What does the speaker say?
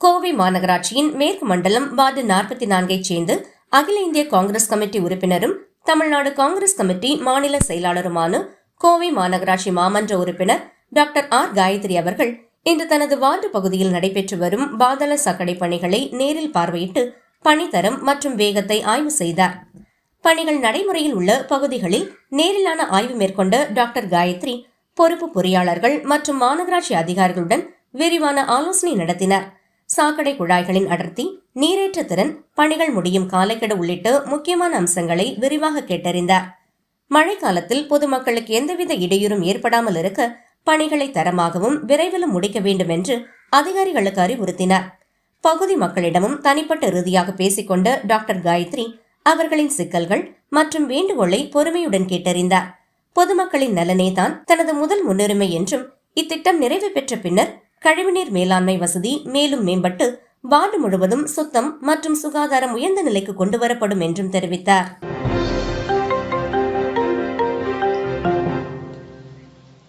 கோவை மாநகராட்சியின் மேற்கு மண்டலம் வார்டு நாற்பத்தி நான்கைச் சேர்ந்து அகில இந்திய காங்கிரஸ் கமிட்டி உறுப்பினரும் தமிழ்நாடு காங்கிரஸ் கமிட்டி மாநில செயலாளருமான கோவை மாநகராட்சி மாமன்ற உறுப்பினர் டாக்டர் ஆர் காயத்ரி அவர்கள் இன்று தனது வார்டு பகுதியில் நடைபெற்று வரும் பாதள சாக்கடை பணிகளை நேரில் பார்வையிட்டு பணித்தரம் மற்றும் வேகத்தை ஆய்வு செய்தார். பணிகள் நடைமுறையில் உள்ள பகுதிகளில் நேரிலான ஆய்வு மேற்கொண்ட டாக்டர் காயத்ரி பொறுப்பு பொறியாளர்கள் மற்றும் மாநகராட்சி அதிகாரிகளுடன் விரிவான ஆலோசனை நடத்தினர். சாக்கடை குழாய்களின் அடர்த்தி நீரேற்ற திறன் பணிகள் முடியும் காலக்கெடு உள்ளிட்ட முக்கியமான அம்சங்களை விரிவாக கேட்டறிந்தார். மழைக்காலத்தில் பொதுமக்களுக்கு எந்தவித இடையூறும் ஏற்படாமல் இருக்க பணிகளை தரமாகவும் விரைவிலும் முடிக்க வேண்டும் என்று அதிகாரிகளுக்கு அறிவுறுத்தினார். பகுதி மக்களிடமும் தனிப்பட்ட ரீதியாக பேசிக்கொண்ட டாக்டர் காயத்ரி அவர்களின் சிக்கல்கள் மற்றும் வேண்டுகோளை பொறுமையுடன் கேட்டறிந்தார். பொதுமக்களின் நலனே தான் தனது முதல் முன்னுரிமை என்றும் இத்திட்டம் நிறைவு பெற்ற பின்னர் கழிவுநீர் மேலாண்மை வசதி மேலும் மேம்பட்டு வார்டு முழுவதும் சுத்தம் மற்றும் சுகாதாரம் உயர்ந்த நிலைக்கு கொண்டுவரப்படும் என்றும் தெரிவித்தார்.